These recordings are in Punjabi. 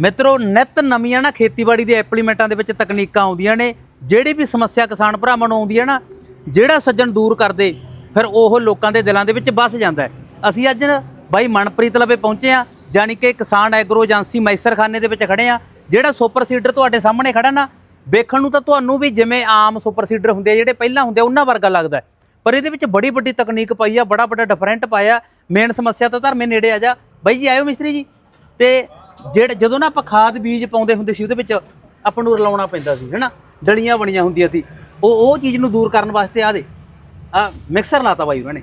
ਮਿੱਤਰੋ, ਨਿਤ ਨਵੀਆਂ ਨਾ ਖੇਤੀਬਾੜੀ ਦੇ ਐਪਲੀਮੈਂਟਾਂ ਦੇ ਵਿੱਚ ਤਕਨੀਕਾਂ ਆਉਂਦੀਆਂ ਨੇ, ਜਿਹੜੀ ਵੀ ਸਮੱਸਿਆ ਕਿਸਾਨ ਭਰਾਵਾਂ ਨੂੰ ਆਉਂਦੀ ਹੈ ਨਾ, ਜਿਹੜਾ ਸੱਜਣ ਦੂਰ ਕਰਦੇ, ਫਿਰ ਉਹ ਲੋਕਾਂ ਦੇ ਦਿਲਾਂ ਦੇ ਵਿੱਚ ਵੱਸ ਜਾਂਦਾ ਅਸੀਂ ਅੱਜ ਬਾਈ ਮਨਪ੍ਰੀਤ ਲਵੇ ਪਹੁੰਚੇ ਆ ਜਾਣੀ ਕਿ ਕਿਸਾਨ ਐਗਰੋ ਏਜੰਸੀ ਮੈਸਰਖਾਨੇ ਦੇ ਵਿੱਚ ਖੜੇ ਆ ਜਿਹੜਾ ਸੁਪਰ ਸੀਡਰ ਤੁਹਾਡੇ ਸਾਹਮਣੇ ਖੜਾ ਨਾ, ਵੇਖਣ ਨੂੰ ਤਾਂ ਤੁਹਾਨੂੰ ਵੀ ਜਿਵੇਂ ਆਮ ਸੁਪਰ ਸੀਡਰ ਹੁੰਦੇ ਆ, ਜਿਹੜੇ ਪਹਿਲਾਂ ਹੁੰਦੇ ਆ, ਉਹਨਾਂ ਵਰਗਾ ਲੱਗਦਾ ਪਰ ਇਹਦੇ ਵਿੱਚ ਬੜੀ ਵੱਡੀ ਤਕਨੀਕ ਪਾਈ ਆ, ਬੜਾ ਵੱਡਾ ਡਿਫਰੈਂਟ ਪਾਇਆ ਮੇਨ ਸਮੱਸਿਆ ਤਾਂ ਧਰਮੇ ਨੇੜੇ ਆ ਜਾ। ਬਾਈ ਜੀ, ਆਇਓ ਮਿਸਤਰੀ ਜੀ। ਤੇ ਜਿਹੜੇ ਜਦੋਂ ਨਾ ਆਪਾਂ ਖਾਦ ਬੀਜ ਪਾਉਂਦੇ ਹੁੰਦੇ ਸੀ ਉਹਦੇ ਵਿੱਚ ਆਪਾਂ ਨੂੰ ਰਲਾਉਣਾ ਪੈਂਦਾ ਸੀ ਹੈਨਾ? ਡਲੀਆਂ ਬਣੀਆਂ ਹੁੰਦੀਆਂ ਸੀ। ਉਹ ਉਹ ਚੀਜ਼ ਨੂੰ ਦੂਰ ਕਰਨ ਵਾਸਤੇ ਆ ਦੇ ਆ ਮਿਕਸਰ ਲਾਤਾ ਬਾਈ ਉਹਨਾਂ ਨੇ।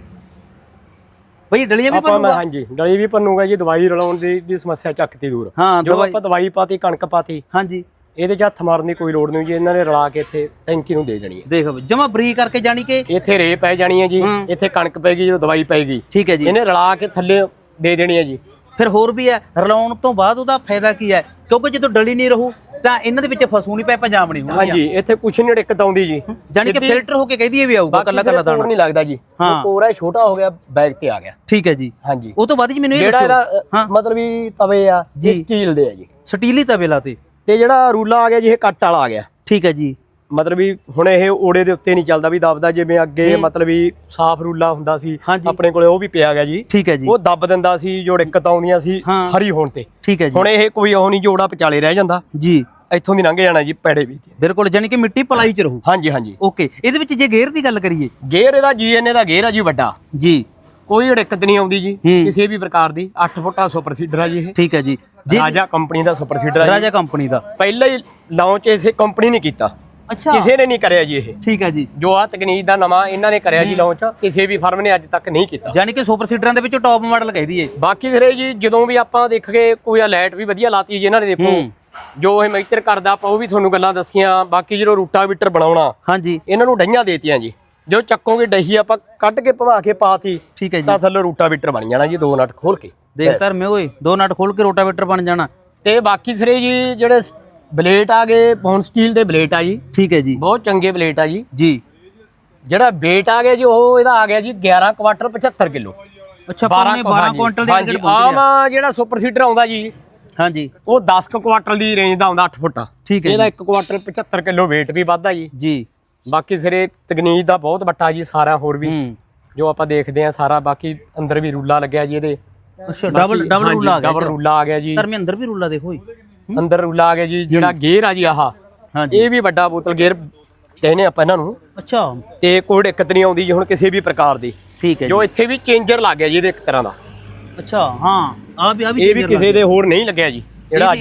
ਬਈ ਡਲੀਆਂ ਵੀ ਆਪਾਂ ਹਾਂਜੀ ਡਲੀ ਵੀ ਪੰਨੂਗਾ ਜੀ ਦਵਾਈ ਰਲਾਉਣ ਦੀ ਵੀ ਸਮੱਸਿਆ ਚੱਕਤੀ ਦੂਰ। ਹਾਂ ਜੋ ਦਵਾਈ ਆਪਾਂ ਦਵਾਈ ਪਾਤੀ ਕਣਕ ਪਾਤੀ ਹਾਂਜੀ। ਇਹਦੇ 'ਚ ਹੱਥ ਮਾਰਨ ਦੀ ਕੋਈ ਲੋੜ ਨਹੀਂ ਜੀ ਇਹਨਾਂ ਨੇ ਰਲਾ ਕੇ ਇੱਥੇ ਟੈਂਕੀ ਨੂੰ ਦੇ ਦੇਣੀ ਹੈ। ਦੇਖ ਜਮਾ ਬਰੀ ਕਰਕੇ ਜਾਣੀ ਕਿ ਇੱਥੇ ਰੇ ਪੈ ਜਾਣੀ ਹੈ ਜੀ ਹੂੰ। ਇੱਥੇ ਕਣਕ ਪੈਗੀ ਜਦੋਂ ਦਵਾਈ ਪੈਗੀ ਠੀਕ ਹੈ ਜੀ। ਇਹਨੇ ਰਲਾ ਕੇ ਥੱਲੇ ਦੇ ਦੇਣੀ ਹੈ ਜੀ। ਫਿਰ ਹੋਰ ਵੀ ਹੈ ਰਲਾਉਣ ਤੋਂ ਬਾਅਦ ਉਹਦਾ ਫਾਇਦਾ ਕੀ ਹੈ? ਕਿਉਂਕਿ ਜਦੋਂ ਡਲੀ ਨਹੀਂ ਰਹੂ ਤਾਂ ਇਹਨਾਂ ਦੇ ਵਿੱਚ ਫਸੂ ਨਹੀਂ ਪੈ ਪੰਜਾਬ ਨਹੀਂ ਹੋਣਗੀਆਂ। ਹਾਂਜੀ ਇੱਥੇ ਕੁਛ ਨਹੀਂ ਦਿੱਕਤ ਆਉਂਦੀ ਜੀ। ਜਾਣੀ ਕਿ ਫਿਲਟਰ ਹੋ ਕੇ ਕਹਦੀ ਵੀ ਆਊਗਾ ਕੱਲਾ ਕੱਲਾ ਦਾਣਾ ਨਹੀਂ ਲੱਗਦਾ ਜੀ। ਹਾਂ। ਕੋਰਾ ਛੋਟਾ ਹੋ ਗਿਆ ਬੈਗ ਤੇ ਆ ਗਿਆ। ਠੀਕ ਹੈ ਜੀ। ਹਾਂਜੀ। ਉਹ ਤੋਂ ਬਾਅਦ ਜੀ ਮੈਨੂੰ ਇਹ ਜਿਹੜਾ ਦੱਸੋ। ਇਹਦਾ ਹਾਂ। ਮਤਲਬ ਵੀ ਤਵੇ ਆ। ਜੀ। ਸਟੀਲ ਦੇ ਆ ਜੀ। ਸਟੀਲੀ ਤਵੇ ਲਾਤੇ। ਤੇ ਜਿਹੜਾ ਰੂਲਾ ਆ ਗਿਆ ਜੀ ਇਹ ਕੱਟ ਵਾਲਾ ਆ ਗਿਆ। ਠੀਕ ਹੈ ਜੀ। ਮਤਲਬ ਵੀ ਹੁਣ ਇਹ ਓੜੇ ਦੇ ਉੱਤੇ ਨਹੀਂ ਚੱਲਦਾ ਵੀ ਦਬਦਾ ਜਿਵੇਂ ਅੱਗੇ ਮਤਲਬ ਵੀ ਸਾਫ਼ ਰੂਲਾ ਹੁੰਦਾ ਸੀ। ਆਪਣੇ ਕੋਲੇ ਉਹ ਵੀ ਪਿਆ ਗਿਆ ਜੀ। ਠੀਕ ਹੈ ਜੀ। ਉਹ ਦੱਬ ਦਿੰਦਾ ਸੀ ਜੋ ਦਿੱਕਤ ਆਉਂਦੀਆਂ ਸੀ। ਹਰੀ ਹੋਣ ਤੇ। ਠੀਕ ਹੈ ਜੀ। ਹੁਣ ਇਹ ਕੋਈ ਉਹ ਨਹੀਂ ਜੋੜਾ ਵਿਚਾਲੇ ਰਹਿ ਜਾਂਦਾ। ਜੀ। ਇੱਥੋਂ ਦੀ ਲੰਘ ਜਾਣਾ ਜੀ ਪੈੜੇ ਵੀ। ਬਿਲਕੁਲ ਜਾਣੀ ਕਿ ਮਿੱਟੀ ਪਲਾਈ ਚ ਰਹੂ। ਹਾਂਜੀ ਹਾਂਜੀ। ਓਕੇ ਇਹਦੇ ਵਿੱਚ ਜੇ ਗੇਅਰ ਦੀ ਗੱਲ ਕਰੀਏ। ਗੇਅਰ ਇਹਦਾ ਜੀਐਨਏ ਦਾ ਗੇਅਰ ਆ ਜੀ ਵੱਡਾ। ਜੀ। ਕੋਈ ਦਿੱਕਤ ਨਹੀਂ ਆਉਂਦੀ ਜੀ। ਕਿਸੇ ਵੀ ਪ੍ਰਕਾਰ ਦੀ। 8 ਫੁੱਟਾ ਸੁਪਰ ਸੀਡਰ ਆ ਜੀ ਇਹ। ਠੀਕ ਹੈ ਜੀ। ਰਾਜਾ ਕੰਪਨੀ ਦਾ ਸੁਪਰ ਸੀਡਰ ਆ ਰਾਜਾ ਕੰਪਨੀ ਦਾ। ਪਹਿਲਾਂ ਹੀ ਲਾਂਚ ਇਸੇ ਕੰਪਨੀ ਨੇ ਕੀਤਾ। ਅੱਛਾ। ਕਿਸੇ ਨੇ ਨਹੀਂ ਕਰਿਆ ਜੀ ਇਹ। ਠੀਕ ਹੈ ਜੀ। ਜੋ ਆ ਤਕਨੀਕ ਦਾ ਨਵਾਂ ਇਹਨਾਂ ਨੇ ਕਰਿਆ ਜੀ ਲਾਂਚ ਕਿਸੇ ਵੀ ਫਰਮ ਨੇ ਅੱਜ ਤੱਕ ਨਹੀਂ ਕੀਤਾ। ਜਾਣੀ ਕਿ ਸੁਪਰ ਸੀਡਰਾਂ ਦੇ ਵਿੱਚੋਂ ਟੌਪ ਮਾਡਲ ਕਹਿਦੀ ਏ। ਬਾਕੀ ਸਿਰੇ ਜੀ ਜਦੋਂ ਵੀ ਆਪਾਂ ਦੇਖ ਕੇ ਕੋਈ ਆ ਲਾਈਟ ਵੀ ਵਧੀਆ ਲਾਤੀ ਜੀ ਇਹਨਾਂ ਨੇ ਦੇਖੋ। ਜੋ ਇਹ ਮਿਕਸਚਰ ਕਰਦਾ ਆਪਾਂ ਉਹ ਵੀ ਤੁਹਾਨੂੰ ਗੱਲਾਂ ਦੱਸੀਆਂ। ਬਾਕੀ ਜਦੋਂ ਰੂਟਾਵੀਟਰ ਬਣਾਉਣਾ ਹਾਂਜੀ। ਇਹਨਾਂ ਨੂੰ ਡਈਆਂ ਦੇਤੀਆਂ ਜੀ। ਜੋ ਚੱਕੋਗੇ ਡਹੀ ਆਪਾਂ ਕੱਢ ਕੇ ਭਵਾ ਕੇ ਪਾਤੀ ਠੀਕ ਹੈ ਜੀ। ਤਾਂ ਥੱਲੇ ਰੂਟਾਵੀਟਰ ਬਣ ਜਾਣਾ ਜੀ ਦੋ ਨਟ ਖੋਲ ਕੇ। ਦੇਖ ਧਰਮੇ ਓਏ ਦੋ ਨਟ ਖੋਲ ਕੇ ਰੋਟਾਵੇਟਰ ਬਣ ਜਾਣਾ। ਤੇ ਬਾਕੀ ਸਿਰੇ ਜੀ ਜਿਹੜੇ ਬਲੇਟ ਆ ਗਏ ਬੌਨ ਸਟੀਲ ਦੇ ਬਲੇਟ ਆ ਜੀ। ਠੀਕ ਹੈ ਜੀ। ਬਹੁਤ ਚੰਗੇ ਬਲੇਟ ਆ ਜੀ। ਜੀ। ਜਿਹੜਾ weight ਆ ਗਿਆ ਜੀ ਉਹ ਇਹਦਾ ਆ ਗਿਆ ਜੀ 11 ਕੁਆਟਰ 75 ਕਿਲੋ। ਅੱਛਾ ਪੌਣੇ 12 ਕੁਇੰਟਲ ਦੇ ਅੰਦਰ ਆਮ ਜਿਹੜਾ ਸੁਪਰ ਸੀਡਰ ਆਉਂਦਾ ਜੀ ਹਾਂਜੀ। ਉਹ 10 ਕੁ ਕੁਆਟਰ ਦੀ ਰੇਂਜ ਦਾ ਆਉਂਦਾ 8 ਫੁੱਟਾ। ਠੀਕ ਹੈ ਇਹਦਾ 1 ਕੁਆਟਰ 75 ਕਿਲੋ weight ਵੀ ਵੱਧਦਾ ਜੀ। ਜੀ। ਬਾਕੀ ਸਿਰੇ ਤਕਨੀਕ ਦਾ ਬਹੁਤ ਵੱਟਾ ਜੀ ਸਾਰਾ ਹੋਰ ਵੀ। ਜੋ ਆਪਾਂ ਦੇਖਦੇ ਆ ਸਾਰਾ ਬਾਕੀ ਅੰਦਰ ਵੀ ਰੂਲਾ ਲੱਗਿਆ ਜੀ ਇਹਦੇ। ਅੱਛਾ ਡਬਲ ਡਬਲ ਰੂਲਾ ਆ ਗਿਆ ਡਬਲ ਰੂਲਾ ਆ ਗਿਆ ਜੀ। ਧਰਮੇ ਅੰਦਰ ਵੀ ਰੂਲਾ ਦੇਖੋ ਓਏ ਅੰਦਰ ਆ ਗਿਆ ਜੀ ਜਿਹੜਾ ਗੇਅਰ ਆ ਜੀ ਆਹ ਹਾਂਜੀ। ਇਹ ਵੀ ਵੱਡਾ ਬੋਤਲ ਗੇਅਰ ਕਹਿੰਦੇ ਆਪਾਂ ਇਹਨਾਂ ਨੂੰ। ਅੱਛਾ। ਤੇ ਕੋਈ ਦਿੱਕਤ ਨਹੀਂ ਆਉਂਦੀ ਜੀ ਹੁਣ ਕਿਸੇ ਵੀ ਪ੍ਰਕਾਰ ਦੀ। ਠੀਕ ਹੈ ਜੀ ਜੋ। ਇੱਥੇ ਵੀ ਚੇਂਜਰ ਲੱਗ ਗਿਆ ਜੀ ਇਹਦੇ ਇੱਕ ਤਰ੍ਹਾਂ ਦਾ। ਅੱਛਾ ਹਾਂ ਆ ਵੀ ਆ ਵੀ ਇਹ ਵੀ ਕਿਸੇ ਦੇ ਹੋਰ ਨਹੀਂ ਲੱਗਿਆ ਜੀ ਜਿਹੜਾ ਅੱਜ